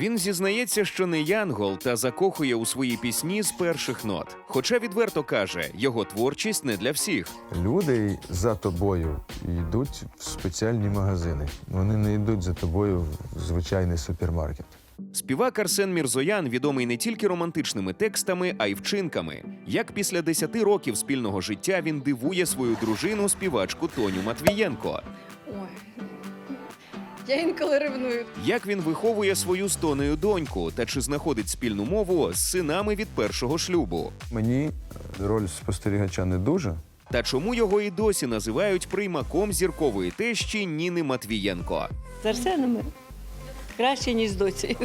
Він зізнається, що не янгол та закохує у свої пісні з перших нот. Хоча відверто каже, його творчість не для всіх. Люди за тобою йдуть в спеціальні магазини. Вони не йдуть за тобою в звичайний супермаркет. Співак Арсен Мірзоян відомий не тільки романтичними текстами, а й вчинками. Як після 10 років спільного життя він дивує свою дружину, співачку Тоню Матвієнко. Ой. Я інколи ревную. Як він виховує свою стонею доньку та чи знаходить спільну мову з синами від першого шлюбу? Мені роль спостерігача не дуже. Та чому його і досі називають приймаком зіркової тещі Ніни Матвієнко? З Арсеном краще, ніж з доцею.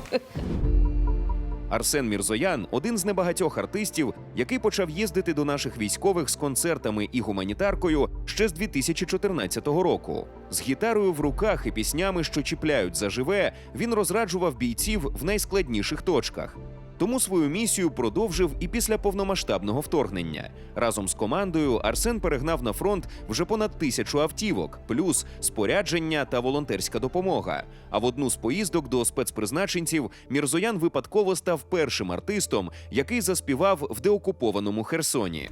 Арсен Мірзоян один з небагатьох артистів, який почав їздити до наших військових з концертами і гуманітаркою ще з 2014 року. З гітарою в руках і піснями, що чіпляють за живе, він розраджував бійців в найскладніших точках. Тому свою місію продовжив і після повномасштабного вторгнення. Разом з командою Арсен перегнав на фронт вже понад тисячу автівок, плюс спорядження та волонтерська допомога. А в одну з поїздок до спецпризначенців Мірзоян випадково став першим артистом, який заспівав в деокупованому Херсоні.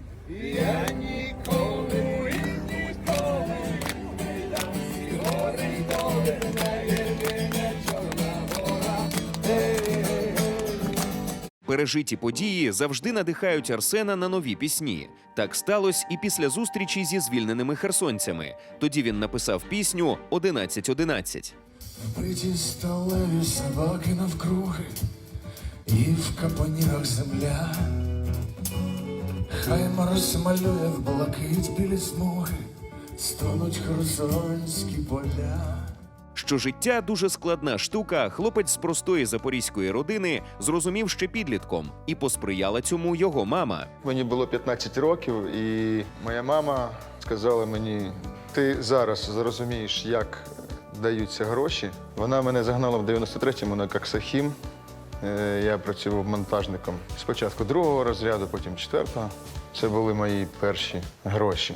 Пережиті події завжди надихають Арсена на нові пісні. Так сталося і після зустрічі зі звільненими херсонцями. Тоді він написав пісню «11.11». Биті сталеві собаки навкруги, і в капонірах земля. Хай мороз малює в блакить білі смуги, стонуть херсонські поля. Що життя дуже складна штука, хлопець з простої запорізької родини зрозумів ще підлітком, і посприяла цьому його мама. Мені було 15 років, і моя мама сказала мені: ти зараз зрозумієш, як даються гроші. Вона мене загнала в 93-му на Каксахім. Е, Я працював монтажником спочатку другого розряду, потім четвертого. Це були мої перші гроші.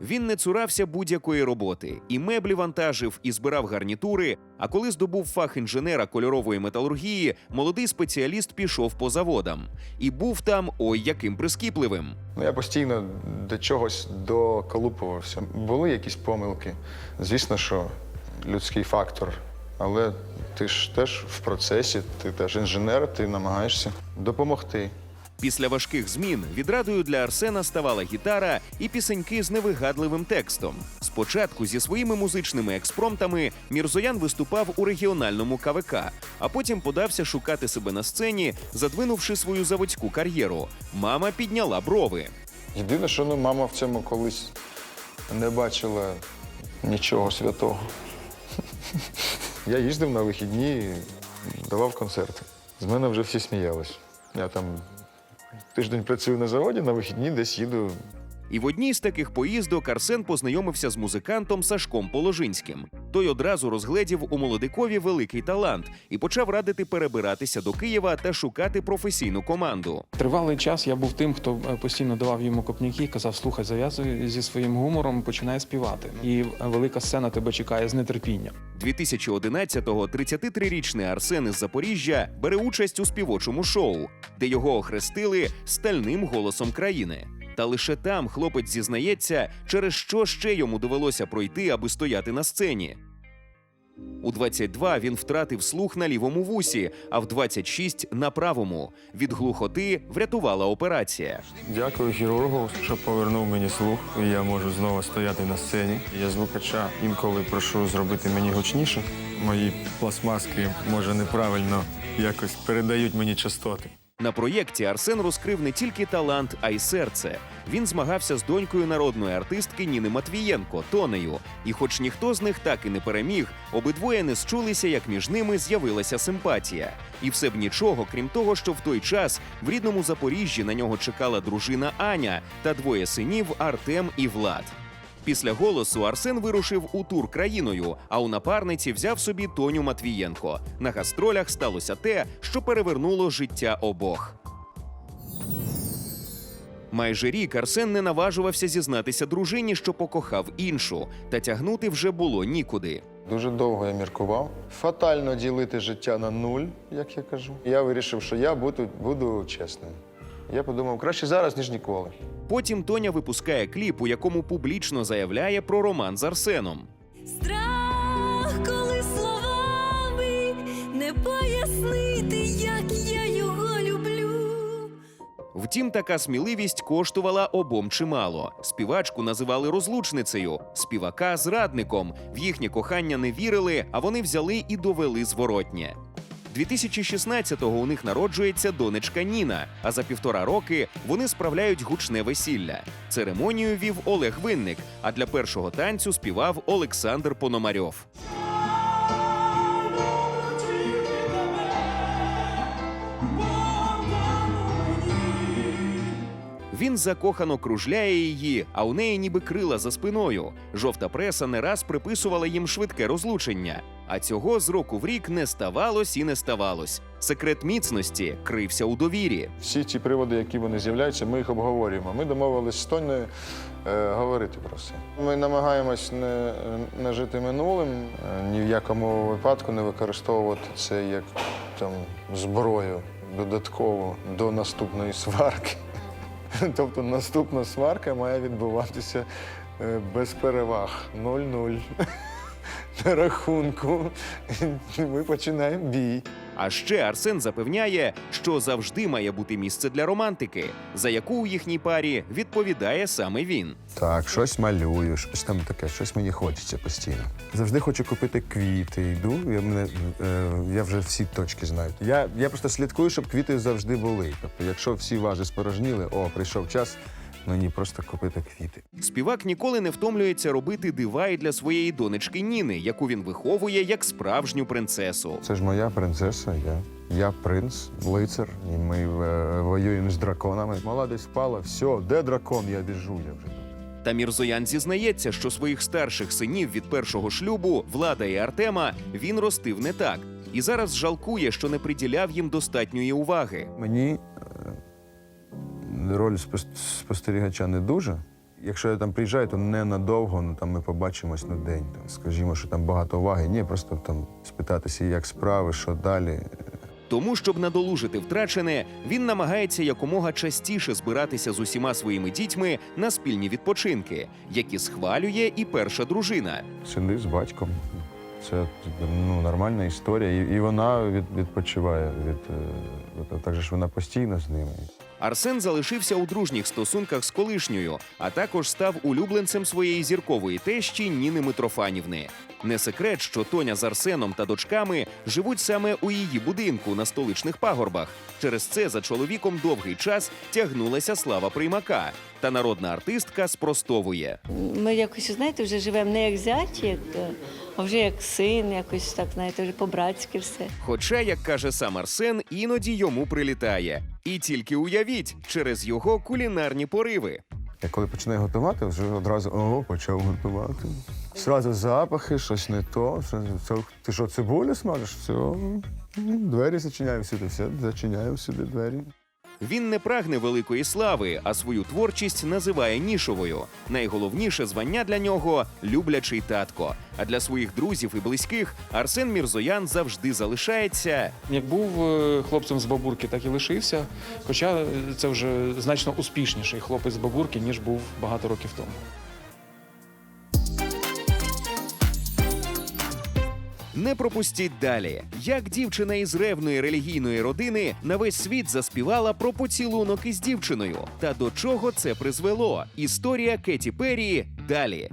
Він не цурався будь-якої роботи, і меблі вантажив, і збирав гарнітури. А коли здобув фах інженера кольорової металургії, молодий спеціаліст пішов по заводам і був там ой яким прискіпливим. Ну, я постійно до чогось доколупувався. Були якісь помилки. Звісно, що людський фактор. Але ти ж теж в процесі, ти теж інженер, ти намагаєшся допомогти. Після важких змін відрадою для Арсена ставала гітара і пісеньки з невигадливим текстом. Спочатку зі своїми музичними експромтами Мірзоян виступав у регіональному КВК, а потім подався шукати себе на сцені, задвинувши свою заводську кар'єру. Мама підняла брови. Єдине, що ну, мама в цьому колись не бачила нічого святого. Я їздив на вихідні, давав концерти. З мене вже всі сміялись. Я там тиждень працюю на заводі, на вихідні десь їду І в одній з таких поїздок Арсен познайомився з музикантом Сашком Положинським. Той одразу розгледів у молодикові великий талант і почав радити перебиратися до Києва та шукати професійну команду. Тривалий час я був тим, хто е, постійно давав йому копняки, казав, слухай, зав'язуй зі своїм гумором, починай співати. І велика сцена тебе чекає з нетерпінням. 2011-го 33-річний Арсен із Запоріжжя бере участь у співочому шоу, де його охрестили стальним голосом країни. Та лише там хлопець зізнається, через що ще йому довелося пройти, аби стояти на сцені. У 22 він втратив слух на лівому вусі, а в 26 – на правому. Від глухоти врятувала операція. Дякую хірургу, що повернув мені слух, і я можу знову стояти на сцені. Я звукача інколи прошу зробити мені гучніше. Мої пластмаски, може, неправильно якось передають мені частоти. На проєкті Арсен розкрив не тільки талант, а й серце. Він змагався з донькою народної артистки Ніни Матвієнко Тонею. І, хоч ніхто з них так і не переміг, обидвоє не счулися, як між ними з'явилася симпатія. І все б нічого, крім того, що в той час в рідному Запоріжжі на нього чекала дружина Аня та двоє синів Артем і Влад. Після голосу Арсен вирушив у тур країною, а у напарниці взяв собі Тоню Матвієнко. На гастролях сталося те, що перевернуло життя обох. Майже рік Арсен не наважувався зізнатися дружині, що покохав іншу, та тягнути вже було нікуди. Дуже довго я міркував. Фатально ділити життя на нуль, як я кажу. Я вирішив, що я буду, буду чесним. Я подумав, краще зараз, ніж ніколи. Потім Тоня випускає кліп, у якому публічно заявляє про роман з Арсеном. Страх, коли словами не пояснити, як я його люблю. Втім, така сміливість коштувала обом чимало. Співачку називали розлучницею, співака зрадником. В їхнє кохання не вірили, а вони взяли і довели зворотнє. 2016-го у них народжується донечка Ніна, а за півтора роки вони справляють гучне весілля. Церемонію вів Олег Винник, а для першого танцю співав Олександр Пономарьов. Він закохано кружляє її, а у неї ніби крила за спиною. Жовта преса не раз приписувала їм швидке розлучення. А цього з року в рік не ставалось і не ставалось. Секрет міцності крився у довірі. Всі ті приводи, які вони з'являються, ми їх обговорюємо. Ми домовились з Тонею е, говорити про це. Ми намагаємось не, не жити минулим, е, ні в якому випадку не використовувати це як там, зброю додатково до наступної сварки. Тобто наступна сварка має відбуватися е, без переваг 0-0 на рахунку. Ми починаємо бій. А ще Арсен запевняє, що завжди має бути місце для романтики, за яку у їхній парі відповідає саме він. Так, щось малюю, щось там таке, щось мені хочеться постійно. Завжди хочу купити квіти. Йду, я, мене, е, я вже всі точки знаю. Я, я просто слідкую, щоб квіти завжди були. Тобто, якщо всі важі спорожніли, о, прийшов час мені просто купити квіти. Співак ніколи не втомлюється робити дива і для своєї донечки Ніни, яку він виховує як справжню принцесу. Це ж моя принцеса, я. Я принц, лицар, і ми е, воюємо з драконами. Мала десь впала, все, де дракон? Я біжу, я вже тут. Та Мірзоян зізнається, що своїх старших синів від першого шлюбу, Влада і Артема, він ростив не так. І зараз жалкує, що не приділяв їм достатньої уваги. Мені роль спос- спостерігача не дуже. Якщо я там приїжджаю, то ненадовго, ну там ми побачимось на день. Там, скажімо, що там багато уваги. Ні, просто там спитатися, як справи, що далі. Тому, щоб надолужити втрачене, він намагається якомога частіше збиратися з усіма своїми дітьми на спільні відпочинки, які схвалює і перша дружина. Сиди з батьком. Це ну, нормальна історія. І, і вона від, відпочиває від е, так же ж вона постійно з ними. Арсен залишився у дружніх стосунках з колишньою, а також став улюбленцем своєї зіркової тещі Ніни Митрофанівни. Не секрет, що Тоня з Арсеном та дочками живуть саме у її будинку на столичних пагорбах. Через це за чоловіком довгий час тягнулася слава приймака. Та народна артистка спростовує. Ми якось, знаєте, вже живемо не як е, а вже як син, якось так, знаєте, вже по-братськи все. Хоча, як каже сам Арсен, іноді йому прилітає. І тільки уявіть через його кулінарні пориви. Я коли починаю готувати, вже одразу о, почав готувати. Зразу запахи, щось не то. Це, ти що, цибулю смажеш? Все. Двері зачиняю всюди, все, зачиняю всюди двері. Він не прагне великої слави, а свою творчість називає нішовою. Найголовніше звання для нього люблячий татко. А для своїх друзів і близьких Арсен Мірзоян завжди залишається Як був е, хлопцем з бабурки, так і лишився. Хоча це вже значно успішніший хлопець з бабурки, ніж був багато років тому. Не пропустіть далі, як дівчина із ревної релігійної родини на весь світ заспівала про поцілунок із дівчиною. Та до чого це призвело? Історія Кеті Перрі далі.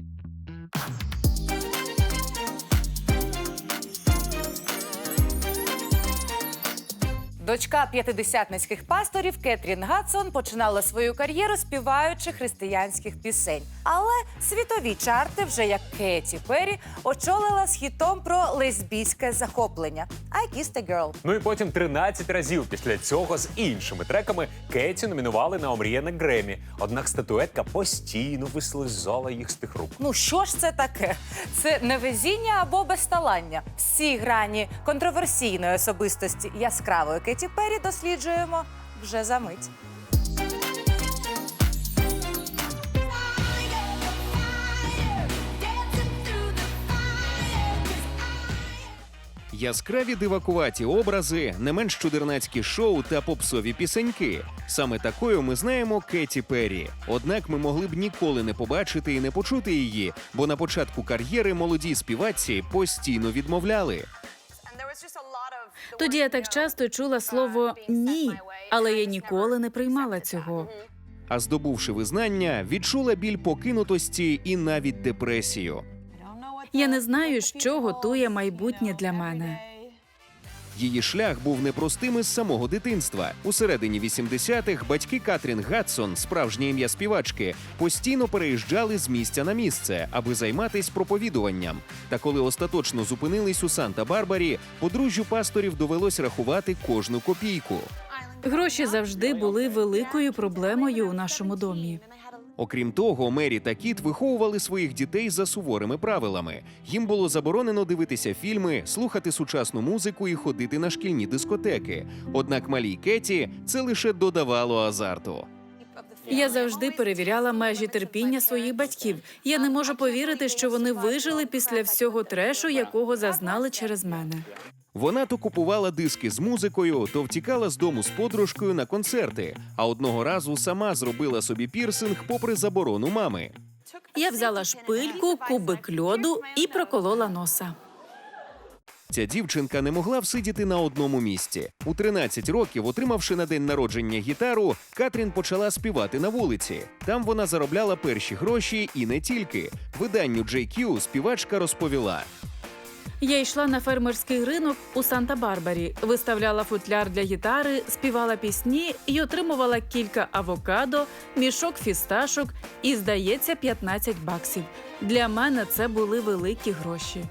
Дочка п'ятидесятницьких пасторів Кетрін Гадсон починала свою кар'єру співаючи християнських пісень. Але світові чарти, вже як Кеті Перрі, очолила з хітом про лесбійське захоплення I Kissed a Girl. Ну і потім 13 разів після цього з іншими треками Кеті номінували на омріяне Гремі. Однак статуетка постійно вислизала їх з тих рук. Ну що ж це таке? Це невезіння або безталання. Всі грані контроверсійної особистості яскравої Кеті Перрі досліджуємо вже за мить. Яскраві дивакуваті образи, не менш чудернацькі шоу та попсові пісеньки. Саме такою ми знаємо Кеті Перрі. Однак ми могли б ніколи не побачити і не почути її, бо на початку кар'єри молодій співачці постійно відмовляли. Тоді я так часто чула слово ні, але я ніколи не приймала цього. А здобувши визнання, відчула біль покинутості і навіть депресію. Я не знаю, що готує майбутнє для мене. Її шлях був непростим із самого дитинства. У середині 80-х батьки Катрін Гадсон, справжнє ім'я співачки, постійно переїжджали з місця на місце, аби займатись проповідуванням. Та коли остаточно зупинились у Санта-Барбарі, подружжю пасторів довелось рахувати кожну копійку. Гроші завжди були великою проблемою у нашому домі. Окрім того, Мері та Кіт виховували своїх дітей за суворими правилами. Їм було заборонено дивитися фільми, слухати сучасну музику і ходити на шкільні дискотеки. Однак малій Кеті це лише додавало азарту. Я завжди перевіряла межі терпіння своїх батьків. Я не можу повірити, що вони вижили після всього трешу, якого зазнали через мене. Вона то купувала диски з музикою, то втікала з дому з подружкою на концерти. А одного разу сама зробила собі пірсинг попри заборону мами. Я взяла шпильку, кубик льоду і проколола носа. Ця дівчинка не могла всидіти на одному місці. У 13 років, отримавши на день народження гітару, Катрін почала співати на вулиці. Там вона заробляла перші гроші і не тільки. Виданню JQ співачка розповіла. Я йшла на фермерський ринок у Санта-Барбарі, виставляла футляр для гітари, співала пісні і отримувала кілька авокадо, мішок фісташок і, здається, 15 баксів. Для мене це були великі гроші.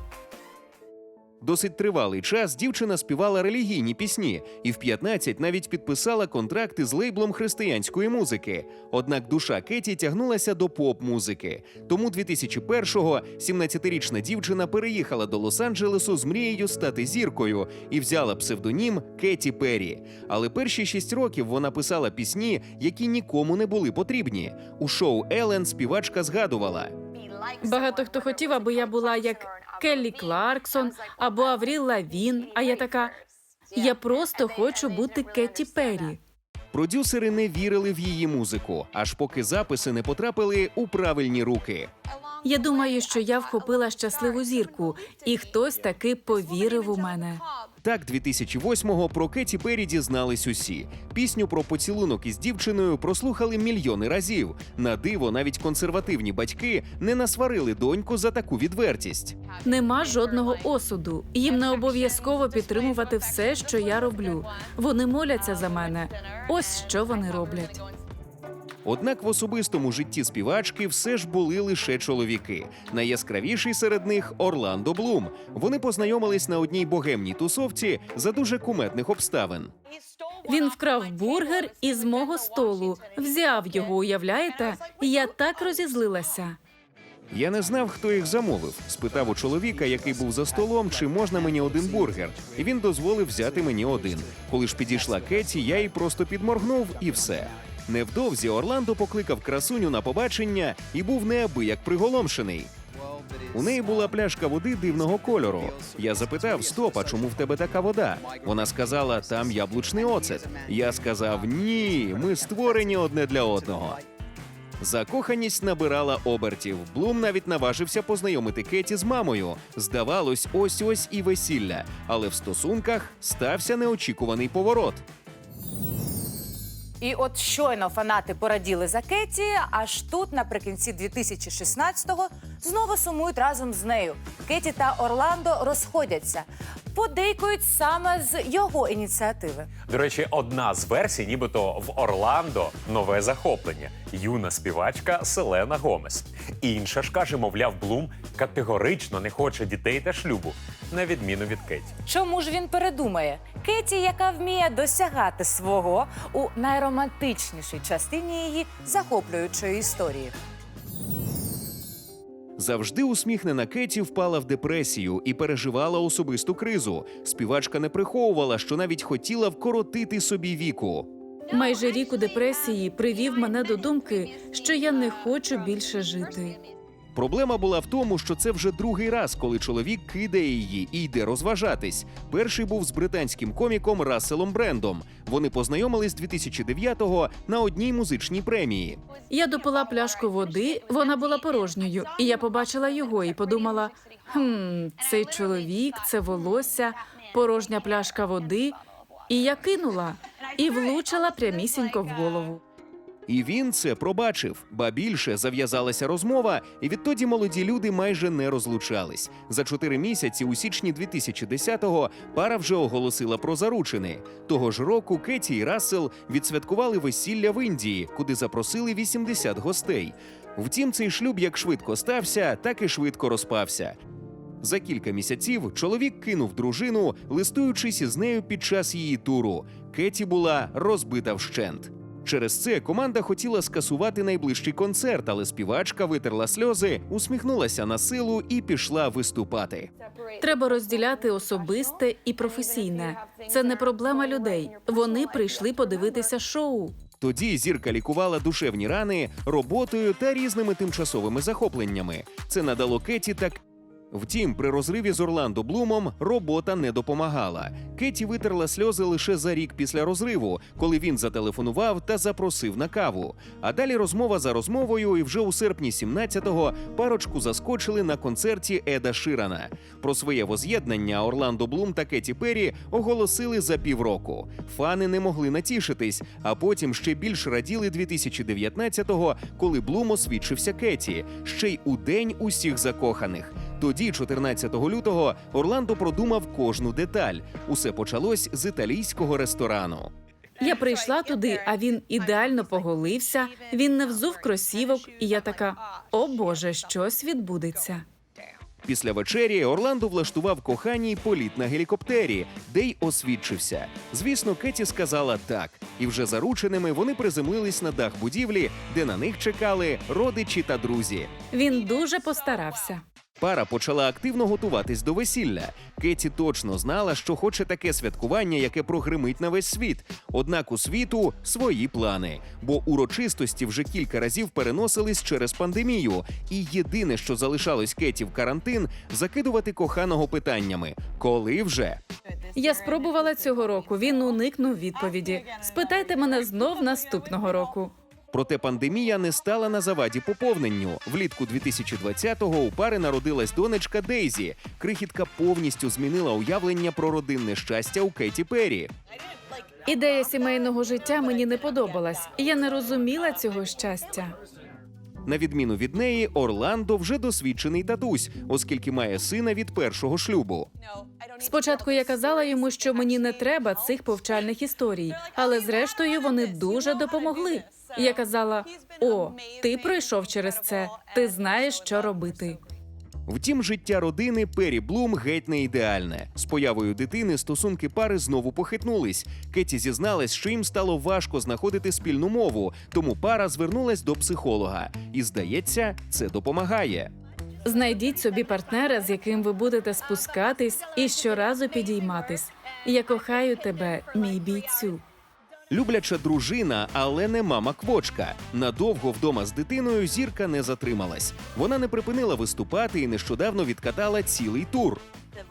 Досить тривалий час дівчина співала релігійні пісні і в 15 навіть підписала контракти з лейблом християнської музики. Однак душа Кеті тягнулася до поп-музики. Тому 2001-го 17-річна дівчина переїхала до Лос-Анджелесу з мрією стати зіркою і взяла псевдонім Кеті Перрі. Але перші шість років вона писала пісні, які нікому не були потрібні. У шоу Елен співачка згадувала. Багато хто хотів, аби я була як Келлі Кларксон або Авріл Лавін. А я така. Я просто хочу бути Кетті Перрі. Продюсери не вірили в її музику, аж поки записи не потрапили у правильні руки. Я думаю, що я вхопила щасливу зірку, і хтось таки повірив у мене. Так, 2008-го про Кеті Перрі дізнались усі. Пісню про поцілунок із дівчиною прослухали мільйони разів. На диво, навіть консервативні батьки не насварили доньку за таку відвертість. Нема жодного осуду. Їм не обов'язково підтримувати все, що я роблю. Вони моляться за мене. Ось що вони роблять. Однак в особистому житті співачки все ж були лише чоловіки. Найяскравіший серед них Орландо Блум. Вони познайомились на одній богемній тусовці за дуже куметних обставин. Він вкрав бургер із мого столу, взяв його, уявляєте? Я так розізлилася. Я не знав, хто їх замовив. Спитав у чоловіка, який був за столом, чи можна мені один бургер. І він дозволив взяти мені один. Коли ж підійшла Кеті, я їй просто підморгнув і все. Невдовзі Орландо покликав красуню на побачення і був неабияк приголомшений. У неї була пляшка води дивного кольору. Я запитав: Стоп, а чому в тебе така вода? Вона сказала, там яблучний оцет. Я сказав: Ні, ми створені одне для одного. Закоханість набирала обертів. Блум навіть наважився познайомити Кеті з мамою. Здавалось, ось ось і весілля. Але в стосунках стався неочікуваний поворот. І от щойно фанати пораділи за Кеті, аж тут, наприкінці 2016-го, знову сумують разом з нею. Кеті та Орландо розходяться, подейкують саме з його ініціативи. До речі, одна з версій, нібито в Орландо нове захоплення юна співачка Селена Гомес. Інша ж каже, мовляв, Блум категорично не хоче дітей та шлюбу, на відміну від Кеті. Чому ж він передумає? Кеті, яка вміє досягати свого у найромантичнішій частині її захоплюючої історії. Завжди усміхнена Кеті впала в депресію і переживала особисту кризу. Співачка не приховувала, що навіть хотіла вкоротити собі віку. Майже рік у депресії привів мене до думки, що я не хочу більше жити. Проблема була в тому, що це вже другий раз, коли чоловік кидає її і йде розважатись. Перший був з британським коміком Расселом Брендом. Вони познайомились 2009-го на одній музичній премії. Я допила пляшку води, вона була порожньою, і я побачила його і подумала: хм, цей чоловік, це волосся, порожня пляшка води. І я кинула і влучила прямісінько в голову. І він це пробачив. Ба більше зав'язалася розмова, і відтоді молоді люди майже не розлучались. За чотири місяці, у січні 2010-го, пара вже оголосила про заручини. Того ж року Кеті і Рассел відсвяткували весілля в Індії, куди запросили 80 гостей. Втім, цей шлюб як швидко стався, так і швидко розпався. За кілька місяців чоловік кинув дружину, листуючись із нею під час її туру. Кеті була розбита вщент. Через це команда хотіла скасувати найближчий концерт, але співачка витерла сльози, усміхнулася на силу і пішла виступати. Треба розділяти особисте і професійне. Це не проблема людей. Вони прийшли подивитися шоу. Тоді зірка лікувала душевні рани роботою та різними тимчасовими захопленнями. Це надало Кеті так. Втім, при розриві з Орландо Блумом робота не допомагала. Кеті витерла сльози лише за рік після розриву, коли він зателефонував та запросив на каву. А далі розмова за розмовою, і вже у серпні 17-го парочку заскочили на концерті Еда Ширана. Про своє воз'єднання Орландо Блум та Кеті Перрі оголосили за півроку. Фани не могли натішитись, а потім ще більш раділи 2019-го, коли Блум освідчився Кеті, ще й у день усіх закоханих. Тоді, 14 лютого, Орландо продумав кожну деталь. Усе почалось з італійського ресторану. Я прийшла туди, а він ідеально поголився. Він не взув кросівок, і я така: о Боже, щось відбудеться. Після вечері Орландо влаштував коханій політ на гелікоптері, де й освідчився. Звісно, Кеті сказала так, і вже зарученими вони приземлились на дах будівлі, де на них чекали родичі та друзі. Він дуже постарався. Пара почала активно готуватись до весілля. Кеті точно знала, що хоче таке святкування, яке прогримить на весь світ. Однак у світу свої плани, бо урочистості вже кілька разів переносились через пандемію. І єдине, що залишалось Кеті в карантин, закидувати коханого питаннями: коли вже? Я спробувала цього року. Він уникнув відповіді. Спитайте мене знов наступного року. Проте пандемія не стала на заваді поповненню. Влітку 2020-го у пари народилась донечка Дейзі. Крихітка повністю змінила уявлення про родинне щастя у Кеті Перрі. Ідея сімейного життя мені не подобалась. Я не розуміла цього щастя. На відміну від неї, Орландо вже досвідчений татусь, оскільки має сина від першого шлюбу. Спочатку я казала йому, що мені не треба цих повчальних історій, але зрештою вони дуже допомогли. Я казала: о, ти пройшов через це, ти знаєш, що робити. Втім, життя родини Пері Блум геть не ідеальне. З появою дитини стосунки пари знову похитнулись. Кеті зізналась, що їм стало важко знаходити спільну мову, тому пара звернулась до психолога. І здається, це допомагає. Знайдіть собі партнера, з яким ви будете спускатись і щоразу підійматись. Я кохаю тебе, мій бійцю. Любляча дружина, але не мама квочка. Надовго вдома з дитиною зірка не затрималась. Вона не припинила виступати і нещодавно відкатала цілий тур.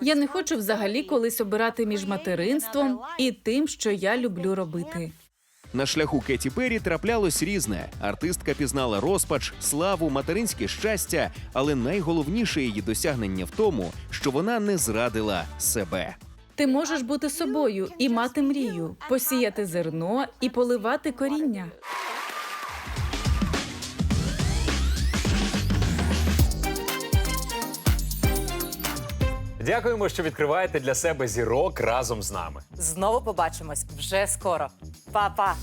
Я не хочу взагалі колись обирати між материнством і тим, що я люблю робити. На шляху Кеті Перрі траплялось різне. Артистка пізнала розпач, славу, материнське щастя, але найголовніше її досягнення в тому, що вона не зрадила себе. Ти можеш бути собою і мати мрію, посіяти зерно і поливати коріння. Дякуємо, що відкриваєте для себе зірок разом з нами. Знову побачимось вже скоро. Па-па!